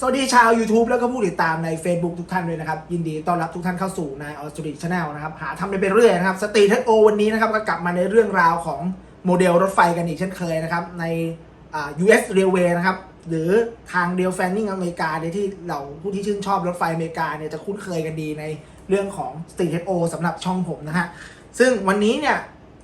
สวัสดีชาว YouTube แล้วก็ผู้ติดตามใน Facebook ทุกท่านด้วยนะครับ ยินดีต้อนรับทุกท่านเข้าสู่นายออสตรีชแนลนะครับ หาทำไปเรื่อยนะครับสตรีทโอวันนี้นะครับ ก็กลับมาในเรื่องราวของโมเดลรถไฟกันอีกเช่นเคยนะครับ ในอ่า US Railway นะครับ หรือทางเดลแฟนนิงอเมริกาเนี่ยที่เราผู้ที่ชื่นชอบรถไฟอเมริกาเนี่ยจะคุ้นเคยกันดีในเรื่องของ Street O สำหรับช่องผมนะฮะซึ่งวันนี้เนี่ย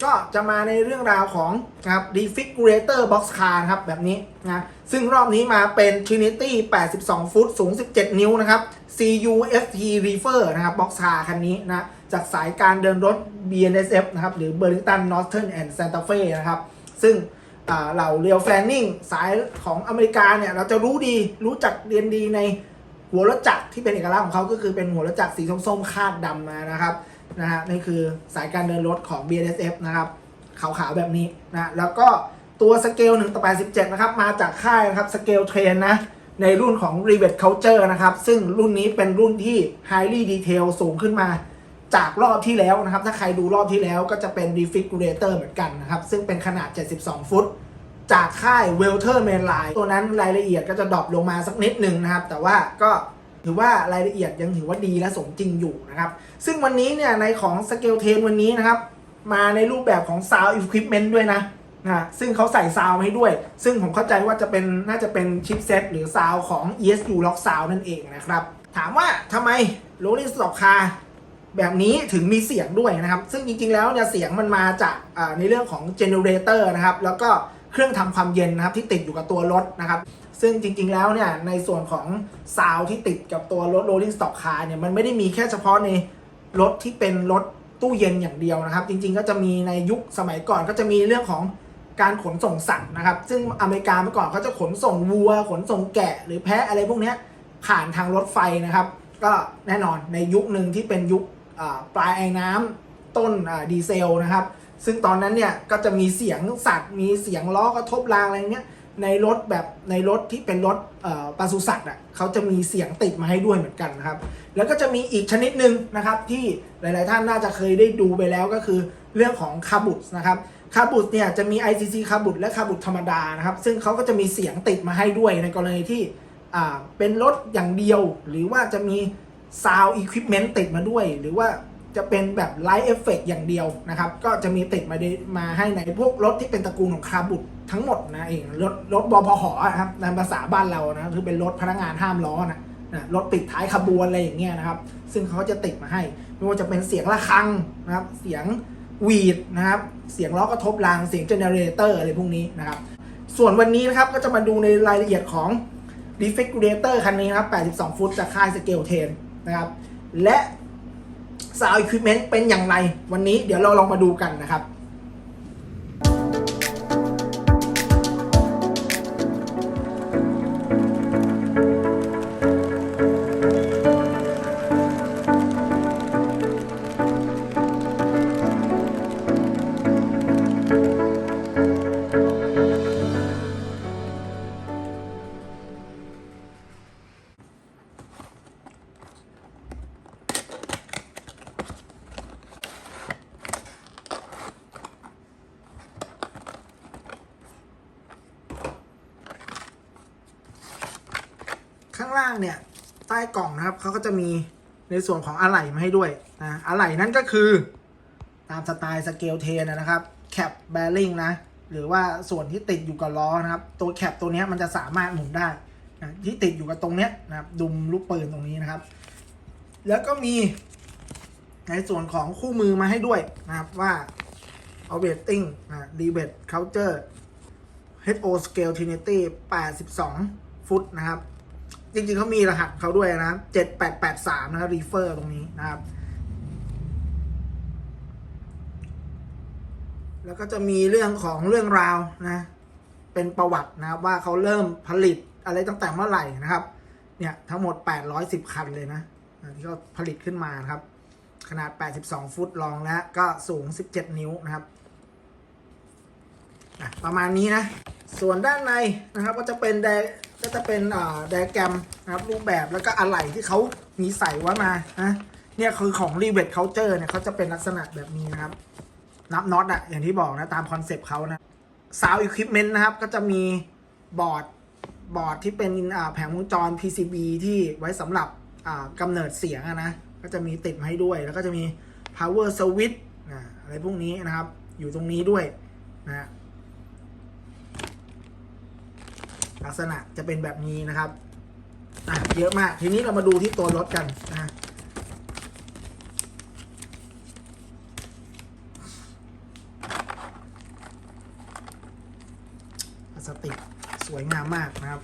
ก็จะมาในเรื่องราวของนะครับ Refrigerator Box Car ครับแบบนี้นะซึ่งรอบนี้มาเป็น Trinity 82 ฟุต สูง 17 นิ้วนะครับ CUFT Reefer นะครับ Box Car คันนี้นะจากสายการเดินรถ BNSF นะครับหรือ Burlington Northern and Santa Fe นะครับ ซึ่งเหล่าเรียวแฟนนิงสายของอเมริกาเนี่ย เราจะรู้ดีรู้จักเรียนดีในหัวรถจักรที่เป็นเอกลักษณ์ของเขาก็คือเป็นหัวรถจักรสีส้มๆคาดดำมานะครับ นะฮะนี่คือสายการเดินรถของ B&S F นะครับขาวๆแบบนี้นะแล้วก็ตัวสเกล1ต่อ87 นะครับ มาจากค่ายนะครับสเกลเทรนนะ ในรุ่นของ r e v e t Culture นะครับ ซึ่งรุ่นนี้เป็นรุ่นที่ highly detail สูงขึ้นมาจากรอบที่แล้วนะครับ ถ้าใครดูรอบที่แล้วก็จะเป็น refrigerator เหมือนกันนะครับ ซึ่งเป็นขนาด 72 ฟุต จากค่าย Welter Mainline ตัวนั้นรายละเอียดก็จะดรอปลงมาสักนิดหนึ่งนะครับ แต่ว่าก็ ถือว่ารายละเอียดยังถือว่าดีและสมจริงอยู่นะครับ ซึ่งวันนี้เนี่ยในของ Scale 10วันนี้นะครับ มาในรูปแบบของ Sound Equipment ด้วยนะนะซึ่งเขาใส่ซาวให้ด้วย ซึ่งผมเข้าใจว่าจะเป็นน่าจะเป็นชิปเซตหรือซาวของ ESU Lock Sound นั่นเองนะครับ ถามว่าทำไม Rolling Stock Car แบบนี้ถึงมีเสียงด้วยนะครับ ซึ่งจริงๆแล้วเนี่ยเสียงมันมาจากในเรื่องของเจเนเรเตอร์นะครับ แล้วก็เครื่องทำความเย็นนะครับที่ติดอยู่กับตัวรถนะครับ ซึ่งจริงๆแล้วเนี่ยในส่วนของซาวที่ติดกับตัวรถ Rolling Stock Car เนี่ยมันไม่ได้มีแค่เฉพาะในรถที่เป็นรถตู้เย็นอย่างเดียวนะครับ จริงๆก็จะมีในยุคสมัยก่อนก็จะมีเรื่องของการขนส่งสัตว์นะครับ ซึ่งอเมริกาเมื่อก่อนเขาจะขนส่งวัว ขนส่งแกะ หรือแพะอะไรพวกนี้ผ่านทางรถไฟนะครับ ก็แน่นอนในยุคหนึ่งที่เป็นยุคปลายไอ้น้ำต้นดีเซลนะครับ ซึ่งตอนนั้นเนี่ยก็จะมีเสียงสัตว์ มีเสียงล้อกระทบรางอะไรเนี้ย ในรถแบบในรถที่เป็นรถปศุสัตว์อะเขาจะมีเสียงติดมาให้ด้วยเหมือนกันนะครับ แล้วก็จะมีอีกชนิดหนึ่งนะครับ ที่หลาย ๆ ท่านน่าจะเคยได้ดูไปแล้วก็คือเรื่องของคาบุตนะครับคาบุตเนี่ยจะมี ICC คาบุตและคาบุตธรรมดานะครับ ซึ่งเขาก็จะมีเสียงติดมาให้ด้วยในกรณีที่เป็นรถอย่างเดียว หรือว่าจะมี Sound Equipment ติดมาด้วย หรือว่าจะเป็นแบบ Light Effect อย่างเดียวนะครับ ก็จะมีติดมาด้มาให้ในพวกรถที่เป็นตระกูลของคาบุตทั้งหมดนะเองรถรถบพหนะครับในภาษาบ้านเรานะคือเป็นรถพนักงานห้ามล้อนะนะรถปิดท้ายขบวนอะไรอย่างเงี้ยนะครับ ซึ่งเขาจะติดมาให้ ไม่ว่าจะเป็นเสียงระฆังนะครับ เสียงวีดนะครับ เสียงล้อกระทบรางเสียงเจเนเรเตอร์อะไรพวกนี้นะครับ ส่วนวันนี้นะครับก็จะมาดูในรายละเอียดของ Refrigerator คันนี้นะครับ 82 ฟุตจากค่าย Scale 10นะครับ และ Sound Equipment เป็นอย่างไร วันนี้เดี๋ยวเราลองมาดูกันนะครับ เนี่ยใต้กล่องนะครับเขาก็จะมีในส่วนของอะไหล่มาให้ด้วยนะอะไหล่นั่นก็คือ ตามสไตล์สเกลเทนนะครับแคปแบริ่งนะ หรือว่าส่วนที่ติดอยู่กับล้อนะครับ ตัวแคปตัวนี้มันจะสามารถหมุนได้นะที่ติดอยู่กับตรงเนี้ยนะครับดุมลูกปืนตรงนี้นะครับ แล้วก็มีในส่วนของคู่มือมาให้ด้วยนะครับว่า a w a i t i n g นะ d e b a t Culture HO Scale Trinity 82 ฟุตนะครับ จริงๆเขามีรหัสเขาด้วยนะ7883นะครับรีเฟอร์ตรงนี้นะครับ แล้วก็จะมีเรื่องของเรื่องราวนะ เป็นประวัตินะครับว่าเขาเริ่มผลิตอะไรตั้งแต่เมื่อไหร่นะครับ เนี่ยทั้งหมด 810 คันเลยนะที่เขาผลิตขึ้นมานครับ ขนาด 82 ฟุตรองและก็สูง 17 นิ้วนะครับประมาณนี้นะ ส่วนด้านในนะครับก็จะเป็นได ก็จะเป็นอ่าไดแกรมนะครับรูปแบบแล้วก็อะไหล่ที่เขามีใส่ไว้มานะเนี่ยคือของ r e v e t Culture เนี่ยเขาจะเป็นลักษณะแบบนี้นะครับ นับน็อตอะอย่างที่บอกนะ ตามคอนเซปต์เขานะ Sound Equipment นะครับ ก็จะมีบอร์ดบอร์ดที่เป็นแผงวงจร PCB ที่ไว้สำหรับอ่ากำเนิดเสียงะนะ ก็จะมีติดมาให้ด้วย แล้วก็จะมี power switch นะอะไรพวกนี้นะครับ อยู่ตรงนี้ด้วยนะฮะ ลักษณะจะเป็นแบบนี้นะครับอะเยอะมาก ทีนี้เรามาดูที่ตัวรถกันนะฮะพลาสติกสวยงามมากนะครับ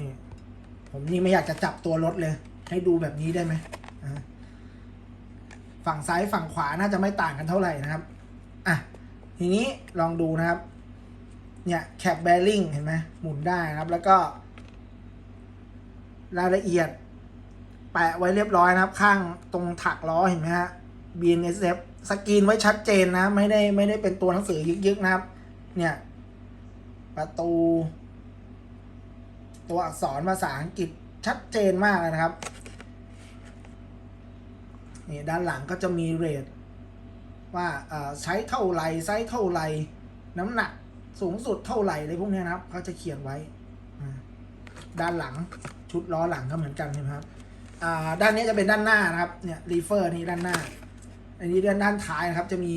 นี่ผมนี่ไม่อยากจะจับตัวรถเลย ให้ดูแบบนี้ได้ไหมอ่าฝั่งซ้ายฝั่งขวาน่าจะไม่ต่างกันเท่าไหร่นะครับอะทีนี้ลองดูนะครับ เนี่ยแคปแบริ่งเห็นไหมหมุนได้นะครับแล้วก็ รายละเอียด แปะไว้เรียบร้อยนะครับ ข้างตรงถักล้อเห็นไหมฮะ BNSF สกรีนไว้ชัดเจนนะ ไม่ได้ไม่ได้เป็นตัวหนังสือยึกๆนะครับ เนี่ย ประตู ตัวอักษรภาษาอังกฤษชัดเจนมากนะครับนี่ด้านหลังก็จะมีเรทว่าเอ่อใช้เท่าไรไซส์เท่าไรน้ำหนัก สูงสุดเท่าไหร่อะไรพวกเนี้ยนะครับเขาจะเขียนไว้ด้านหลังชุดล้อหลังก็เหมือนกันใช่ไหมครับอ่าด้านนี้จะเป็นด้านหน้านะครับเนี่ยรีเฟอร์นี่ด้านหน้า อันนี้ด้านด้านท้ายนะครับ จะมี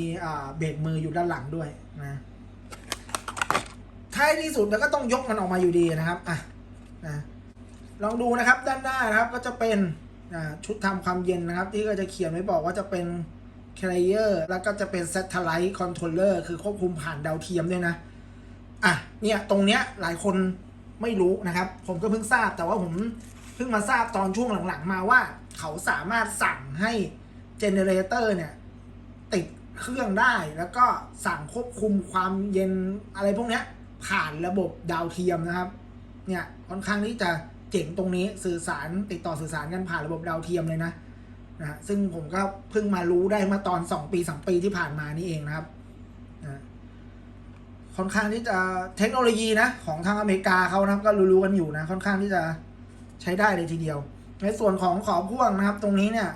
เบรกมืออยู่ด้านหลังด้วยนะท้ายที่สุดแล้วก็ต้องยกมันออกมาอยู่ดีนะครับอะนะลองดูนะครับด้านหน้านะครับก็จะเป็นชุดทำความเย็นนะครับ ที่ก็จะเขียนไว้บอกว่าจะเป็น carrier แล้วก็จะเป็น satellite controller คือควบคุมผ่านดาวเทียมด้วยนะ อะเนี่ยตรงเนี้ยหลายคนไม่รู้นะครับ ผมก็เพิ่งทราบแต่ว่าผมเพิ่งมาทราบตอนช่วงหลังๆ มาว่าเขาสามารถสั่งให้เจเนเรเตอร์เนี่ย ติดเครื่องได้แล้วก็สั่งควบคุมความเย็นอะไรพวกเนี้ยผ่านระบบดาวเทียมนะครับ เนี่ยค่อนข้างที่จะเจ๋งตรงนี้สื่อสารติดต่อสื่อสารกันผ่านระบบดาวเทียมเลยนะนะซึ่งผมก็เพิ่งมารู้ได้มื่อตอนสองปีสามปีที่ผ่านมานี่เองนะครับ ค่อนข้างที่จะเทคโนโลยีนะของทางอเมริกาเขานะครับก็รู้ๆกันอยู่นะค่อนข้างที่จะใช้ได้เลยทีเดียว ในส่วนของขอพ่วงนะครับ ตรงนี้เนี่ย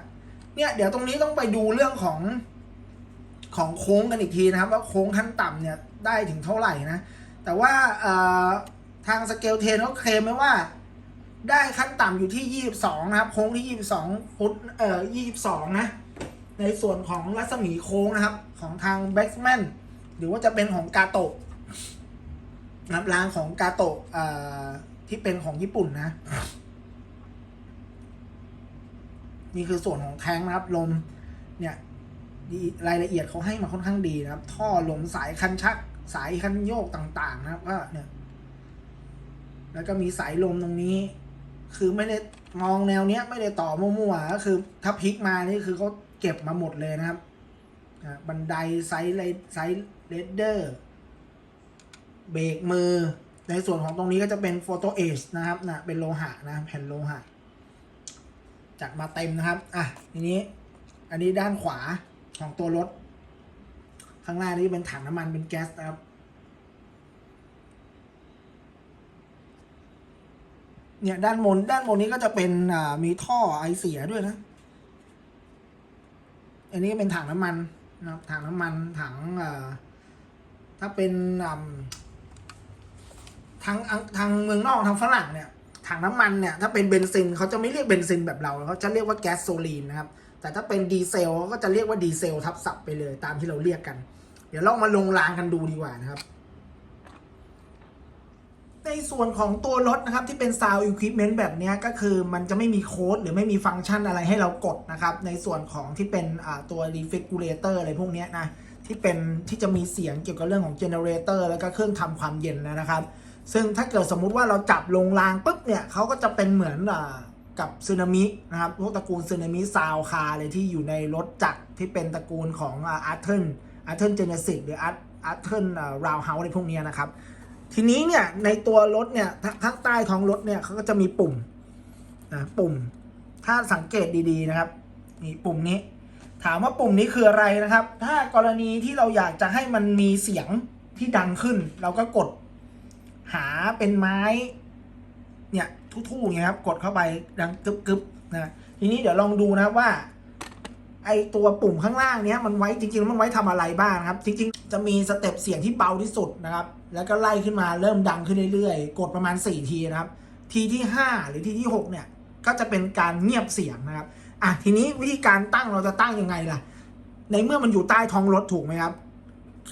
เนี่ยเดี๋ยวตรงนี้ต้องไปดูเรื่องของของโค้งกันอีกทีนะครับ ว่าโค้งขั้นต่ำเนี่ยได้ถึงเท่าไหร่นะ แต่ว่าทางสเกลเทนเขาเคลมไว้ว่า ได้ขั้นต่ำอยู่ที่ 22 นะครับ โค้งที่ 22 ฟุตเอ่อ22 นะ ในส่วนของรัศมีโค้งนะครับ ของทางแบ็กแมนหรือว่าจะเป็นของกาโตะ นะครับรางของกาโตะที่เป็นของญี่ปุ่นนะ นี่คือส่วนของแทงนะครับ ลม เนี่ยรายละเอียดเขาให้มาค่อนข้างดีนะครับ ท่อลมสายคันชัก สายคันโยกต่างๆ นะครับก็เนี่ย แล้วก็มีสายลมตรงนี้ คือไม่ได้มองแนวเนี้ย ไม่ได้ต่อมั่วๆก็คือถ้าพลิกมานี่คือเขาเก็บมาหมดเลยนะครับบันไดไซส์ไซส์เลดเดอร์ เบรกมือ ในส่วนของตรงนี้ก็จะเป็นโฟโตเอชนะครับนะเป็นโลหะนะแผ่นโลหะจัดมาเต็มนะครับ อะ ทีนี้ อันนี้ด้านขวาของตัวรถ ข้างหน้านี่เป็นถังน้ำมันเป็นแก๊สนะครับ เนี่ยด้านบนด้านบนนี้ก็จะเป็นอ่ามีท่อไอเสียด้วยนะ อันนี้เป็นถังน้ำมันนะครับถังน้ำมันถังอ่าถ้าเป็นอ่า ทางทางเมืองนอกทางฝรั่งเนี่ยถังน้ำมันเนี่ยถ้าเป็นเบนซินเขาจะไม่เรียกเบนซินแบบเราเขาจะเรียกว่าแก๊สโซลีนนะครับแต่ถ้าเป็นดีเซลก็จะเรียกว่าดีเซลทับศัพท์ไปเลยตามที่เราเรียกกัน เดี๋ยวลองมาลงรางกันดูดีกว่านะครับ ในส่วนของตัวรถนะครับที่เป็น Sound Equipment แบบนี้ก็คือมันจะไม่มีโค้ดหรือไม่มีฟังก์ชันอะไรให้เรากดนะครับ ในส่วนของที่เป็นตัว Refrigerator อะไรพวกนี้นะที่เป็นที่จะมีเสียงเกี่ยวกับเรื่องของ Generator แล้วก็เครื่องทำความเย็นนะครับ ซึ่งถ้าเกิดสมมุติว่าเราจับลงรางปุ๊บเนี่ยเขาก็จะเป็นเหมือนกับซึนามินะครับพวกตระกูลซึนามิซาวคาเลยที่อยู่ในรถจักรที่เป็นตระกูลของอาร์เทนอาร์เทนเจเนซิสหรืออาร์อาร์เทนราวเฮาส์อะไรพวกนี้นะครับ ทีนี้เนี่ยในตัวรถเนี่ยทข้างใต้ท้องรถเนี่ยเขาก็จะมีปุ่มนะปุ่ม ถ้าสังเกตดีๆนะครับนี่ปุ่มนี้ ถามว่าปุ่มนี้คืออะไรนะครับ ถ้ากรณีที่เราอยากจะให้มันมีเสียงที่ดังขึ้น เราก็กด หาเป็นไม้ เนี่ยทู่ๆเงี้ยครับ กดเข้าไปดังกึบๆนะทีนี้เดี๋ยวลองดูนะว่า ไอตัวปุ่มข้างล่างเนี้ยมันไว้จริงๆแล้วมันไว้ทำอะไรบ้างครับ จริง ๆ จะมีสเต็ปเสียงที่เบาที่สุดนะครับ แล้วก็ไล่ขึ้นมาเริ่มดังขึ้นเรื่อยๆ กดประมาณ 4 ทีนะครับ ทีที่ 5 หรือทีที่ 6 เนี่ย ก็จะเป็นการเงียบเสียงนะครับอะทีนี้วิธีการตั้งเราจะตั้งยังไงล่ะ ในเมื่อมันอยู่ใต้ท้องรถถูกไหมครับ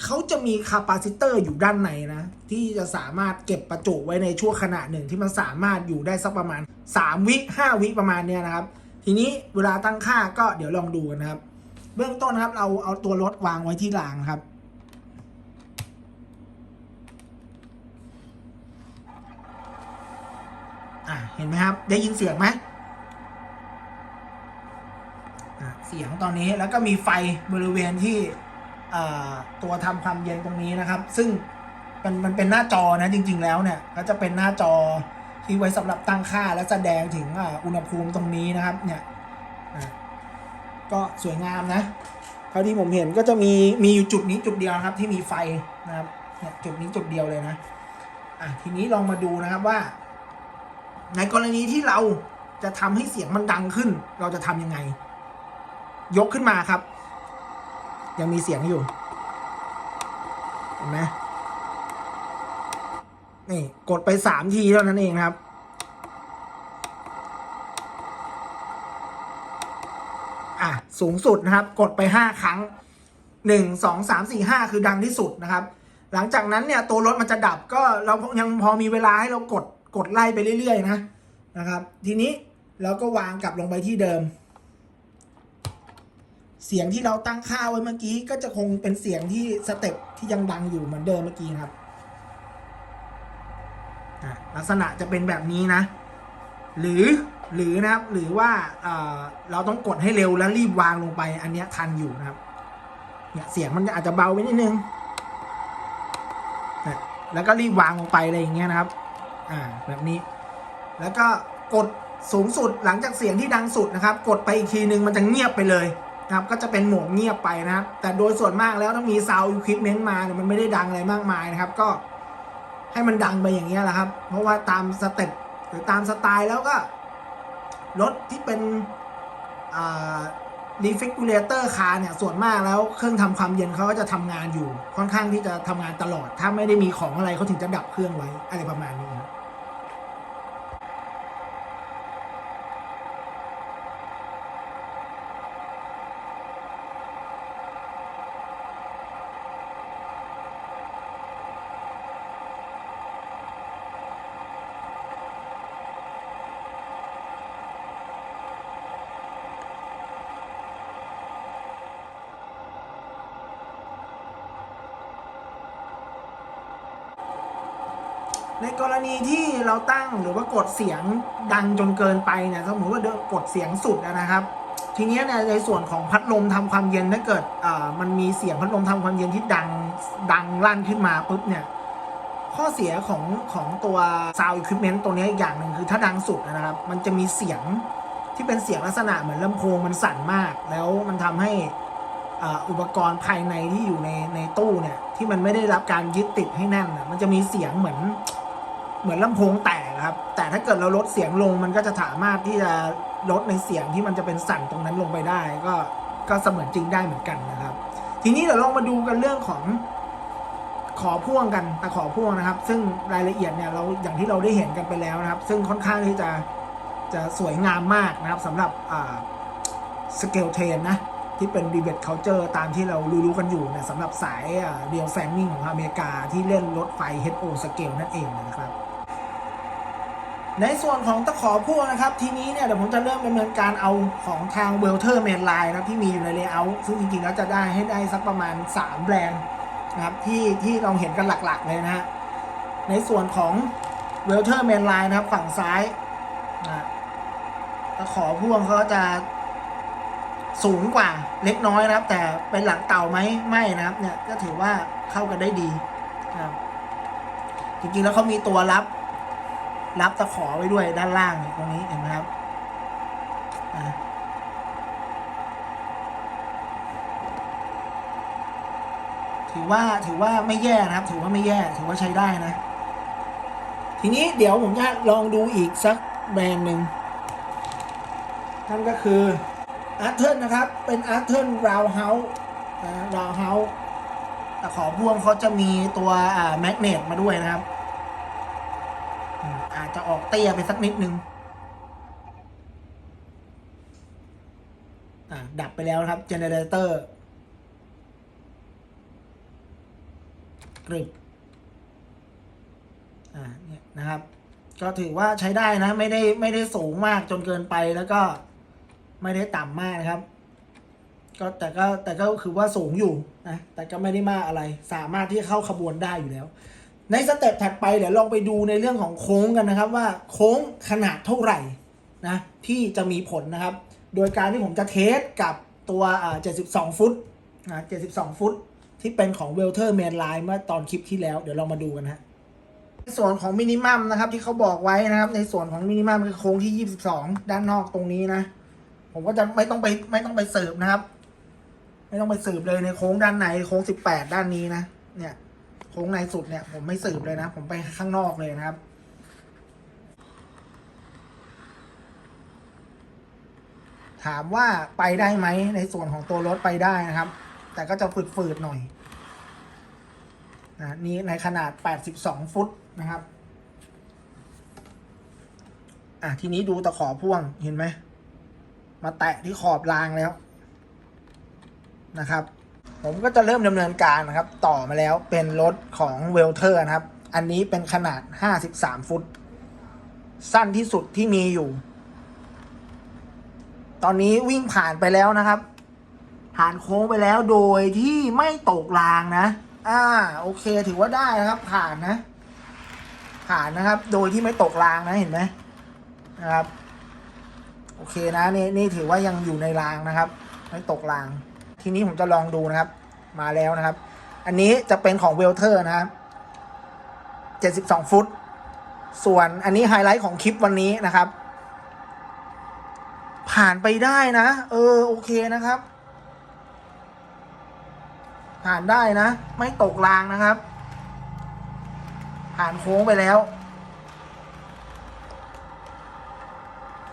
เขาจะมีคาปาซิเตอร์อยู่ด้านในนะ ที่จะสามารถเก็บประจุไว้ในช่วงขณะหนึ่งที่มันสามารถอยู่ได้สักประมาณ 3 วิ5วิประมาณเนี้ยนะครับ ทีนี้เวลาตั้งค่าก็เดี๋ยวลองดูกันนะครับ เบื้องต้นนะครับเราเอาตัวรถวางไว้ที่รางครับ อะเห็นไหมครับ ได้ยินเสียงไหมอะเสียงตอนนี้แล้วก็มีไฟบริเวณที่ ตัวทำความเย็นตรงนี้นะครับ ซึ่งมันมันเป็นหน้าจอนะจริง ๆ แล้วเนี่ยก็จะเป็นหน้าจอที่ไว้สำหรับตั้งค่าและแสดงถึงอุณหภูมิตรงนี้นะครับเนี่ยก็สวยงามนะเท่าที่ผมเห็นก็จะมีมีอยู่จุดนี้จุดเดียวนะครับที่มีไฟนะครับเนี่ยจุดนี้จุดเดียวเลยนะอะทีนี้ลองมาดูนะครับว่า ในกรณีที่เราจะทำให้เสียงมันดังขึ้น เราจะทำยังไง ยกขึ้นมาครับ ยังมีเสียงอยู่ เห็นไหมนี่ กดไปสามทีเท่านั้นเองครับ อะ สูงสุดนะครับ กดไปห้าครั้งหนึ่งสองสามสี่ห้าคือดังที่สุดนะครับ หลังจากนั้นเนี่ย ตัวรถมันจะดับก็เรายังพอมีเวลาให้เรากดกดไล่ไปเรื่อยๆนะนะครับ ทีนี้เราก็วางกลับลงไปที่เดิม เสียงที่เราตั้งค่าไว้เมื่อกี้ก็จะคงเป็นเสียงที่สเต็ปที่ยังดังอยู่เหมือนเดิมเมื่อกี้ครับลักษณะจะเป็นแบบนี้นะ หรือหรือนะครับหรือว่าเเราต้องกดให้เร็วแล้วรีบวางลงไป อันเนี้ยทันอยู่นะครับเนี่ยเสียงมันอาจจะเบาไปนิดนึงแล้วก็รีบวางลงไปอะไรอย่างเงี้ยนะครับ อ่าแบบนี้ แล้วก็กดสูงสุดหลังจากเสียงที่ดังสุดนะครับ กดไปอีกทีนึงมันจะเงียบไปเลย นะครับก็จะเป็นโหมดเงียบไปนะครับแต่โดยส่วนมากแล้วถ้ามีซาวด์อุปกรณ์มาเนี่ยมันไม่ได้ดังอะไรมากมายนะครับ ก็ให้มันดังไปอย่างเงี้ยแหละครับ เพราะว่าตามสเต็ปหรือตามสไตล์แล้วก็รถที่เป็นรีฟิกูเลเตอร์คาร์เนี่ยส่วนมากแล้วเครื่องทำความเย็นเขาก็จะทำงานอยู่ ค่อนข้างที่จะทำงานตลอด ถ้าไม่ได้มีของอะไรเขาถึงจะดับเครื่องไว้อะไรประมาณนี้ ในกรณีที่เราตั้งหรือว่ากดเสียงดังจนเกินไปเนี่ยสมมติว่าเดกดเสียงสุดนะครับ ทีนี้เนี่ยในส่วนของพัดลมทำความเย็นถ้าเกิดมันมีเสียงพัดลมทำความเย็นที่ดังดังลั่นขึ้นมาปุ๊บเนี่ยข้อเสียของของตัว sound equipment ตัวนี้อีกอย่างหนึ่งคือถ้าดังสุดนะครับ มันจะมีเสียงที่เป็นเสียงลักษณะเหมือนลำโพงมันสั่นมาก แล้วมันทำให้อุปกรณ์ภายในที่อยู่ในในตู้เนี่ยที่มันไม่ได้รับการยึดติดให้แน่นมันจะมีเสียงเหมือน เหมือนลำโพงแตกครับ แต่ถ้าเกิดเราลดเสียงลงมันก็จะสามารถที่จะลดในเสียงที่มันจะเป็นสั่นตรงนั้นลงไปได้ ก็ก็เสมือนจริงได้เหมือนกันนะครับ ทีนี้เดี๋ยวลองมาดูกันเรื่องของขอพ่วงกันตะขอพ่วงนะครับ ซึ่งรายละเอียดเนี่ยเราอย่างที่เราได้เห็นกันไปแล้วนะครับ ซึ่งค่อนข้างที่จะจะสวยงามมากนะครับสำหรับสเกลเทนนะที่เป็น r e b a t culture ตามที่เรารู้ๆกันอยู่เนี่ยสำหรับสายเรียลแฟนนิ่งของอเมริกาที่เล่นรถไฟ HO scale นั่นเองนะครับ ในส่วนของตะขอพ่วงนะครับ ทีนี้เนี่ยเดี๋ยวผมจะเริ่มดำเนินการเอาของทางเวลเทอร์เมนไลน์นะครับที่มีอยู่ในเลเยอร์ซึ่งจริงๆแล้วจะได้ให้ได้สักประมาณ 3 แบรนด์นะครับที่ที่เราเห็นกันหลักๆเลยนะฮะในส่วนของเวลเทอร์เมนไลน์นะครับฝั่งซ้ายนะตะขอพ่วงเขาจะสูงกว่าเล็กน้อยนะครับ แต่เป็นหลังเต่าไหมไม่นะครับเนี่ยก็ถือว่าเข้ากันได้ดีนะครับจริงๆแล้วเขามีตัวรับ รับตะขอไว้ด้วยด้านล่างตรงนี้เห็นไหมครับถือว่าถือว่าไม่แย่นะครับ ถือว่าไม่แย่ถือว่าใช้ได้นะ ทีนี้เดี๋ยวผมจะลองดูอีกสักแบรนด์หนึ่งนั่นก็คืออาร์เทนนะครับ เป็นอาร์เทนราวเฮาส์ราวเฮาส์ตะขอพ่วงเขาจะมีตัวแมกเนตมาด้วยนะครับ จะออกเตี้ยไปสักนิดนึงอ่าดับไปแล้วครับเจเนเรเตอร์กริบอ่าเนี่ยนะครับ ก็ถือว่าใช้ได้นะ ไม่ได้ไม่ได้สูงมากจนเกินไปแล้วก็ไม่ได้ต่ำมากนะครับ ก็แต่ก็แต่ก็คือว่าสูงอยู่นะแต่ก็ไม่ได้มากอะไร สามารถที่จะเข้าขบวนได้อยู่แล้ว ในสเต็ปถัดไปเดี๋ยวลองไปดูในเรื่องของโค้งกันนะครับ ว่าโค้งขนาดเท่าไหร่นะที่จะมีผลนะครับ โดยการที่ผมจะเทสกับตัว 72 ฟุตนะ72 ฟุต ที่เป็นของเวลเทอร์แมนไลน์เมื่อตอนคลิปที่แล้วเดี๋ยวเรามาดูกันฮะในส่วนของมินิมัมนะครับที่เขาบอกไว้นะครับ ในส่วนของมินิมัมคือโค้งที่ 22 ด้านนอกตรงนี้นะ ผมก็จะไม่ต้องไปไม่ต้องไปเสิร์ฟนะครับ ไม่ต้องไปสืบเลยในโค้งด้านในโค้ง 18 ด้านนี้นะ เนี่ย โค้งในสุดเนี่ย ผมไม่สืบเลยนะ ผมไปข้างนอกเลยนะครับ ถามว่าไปได้ไหมในส่วนของตัวรถไปได้นะครับ แต่ก็จะฝืดๆหน่อยนะนี่ในขนาด 82 ฟุตนะครับ อะ ทีนี้ดูตะขอพ่วงเห็นไหม มาแตะที่ขอบรางแล้วนะครับ ผมก็จะเริ่มดำเนินการนะครับ ต่อมาแล้วเป็นรถของเวลเทอร์นะครับ อันนี้เป็นขนาด 53 ฟุต สั้นที่สุดที่มีอยู่ ตอนนี้วิ่งผ่านไปแล้วนะครับ ผ่านโค้งไปแล้วโดยที่ไม่ตกรางนะ อ่า โอเคถือว่าได้นะครับ ผ่านนะ ผ่านนะครับ โดยที่ไม่ตกรางนะเห็นไหมนะครับ โอเคนะนี่นี่ถือว่ายังอยู่ในรางนะครับ ไม่ตกราง ทีนี้ผมจะลองดูนะครับ มาแล้วนะครับ อันนี้จะเป็นของเวลเทอร์นะครับ 72 ฟุต ส่วนอันนี้ไฮไลท์ของคลิปวันนี้นะครับ ผ่านไปได้นะ เออ โอเคนะครับ ผ่านได้นะ ไม่ตกรางนะครับ ผ่านโค้งไปแล้ว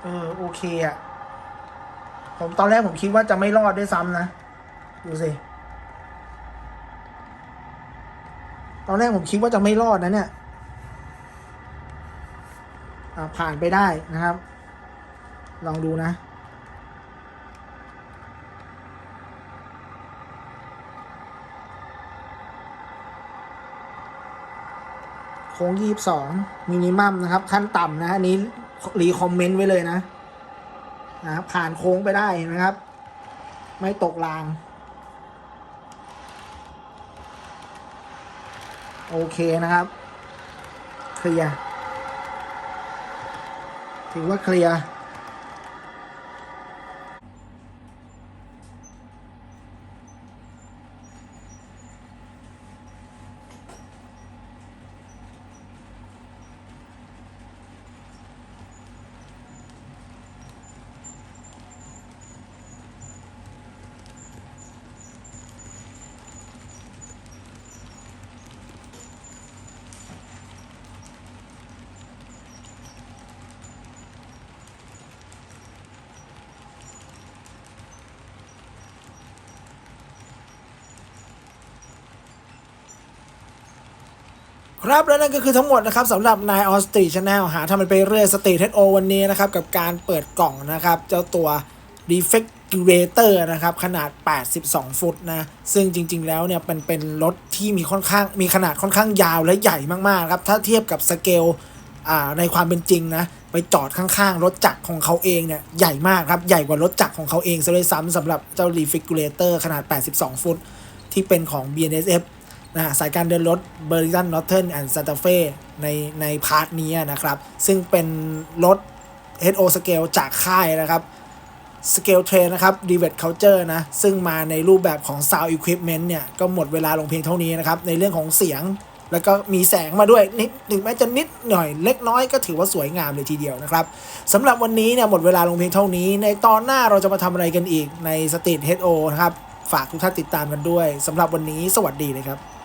เออ โอเคอะผมตอนแรกผมคิดว่าจะไม่รอดด้วยซ้ำนะ ดูสิ ตอนแรกผมคิดว่าจะไม่รอดนะเนี่ยผ่านไปได้นะครับ ลองดูนะ โค้งยี่สองมินิมัมนะครับ ขั้นต่ำนะ อันนี้รีคอมเมนต์ไว้เลยนะนะครับผ่านโค้งไปได้นะครับ ไม่ตกราง โอเคนะครับ เคลียร์ถือว่าเคลียร์ ครับและนั่นก็คือทั้งหมดนะครับสำหรับนายออสตีชาแนลหาทำมันไปเรื่อยสตรีทเทโอวันนี้นะครับ กับการเปิดกล่องนะครับ เจ้าตัว Refrigerator นะครับ ขนาด 82 ฟุตนะ ซึ่งจริง ๆ แล้วเนี่ยเป็นเป็นรถที่มีค่อนข้างมีขนาดค่อนข้างยาวและใหญ่มากๆครับ ถ้าเทียบกับสเกลอ่าในความเป็นจริงนะ ไปจอดข้างๆ รถจักรของเขาเองเนี่ยใหญ่มากครับ ใหญ่กว่ารถจักรของเขาเองซะด้วยซ้ำสำหรับเจ้า Refrigerator ขนาด 82 ฟุต ที่เป็นของ BNSF นะฮะสายการเดินรถ b e r r i s o n Northern and Santa Fe ในในพาร์ทนี้นะครับ ซึ่งเป็นรถ HO Scale จากค่ายนะครับ Scale Train นะครับ d e v e t Culture นะ ซึ่งมาในรูปแบบของ Sound Equipment เนี่ย ก็หมดเวลาลงเพียงเท่านี้นะครับ ในเรื่องของเสียง แล้วก็มีแสงมาด้วย นิดถึงแม้จะนิดหน่อยเล็กน้อยก็ถือว่าสวยงามเลยทีเดียวนะครับสำหรับวันนี้เนี่ยหมดเวลาลงเพียงเท่านี้ ในตอนหน้าเราจะมาทำอะไรกันอีกใน Street HO นะครับ ฝากทุกท่านติดตามกันด้วยสำหรับวันนี้สวัสดีเลยครับ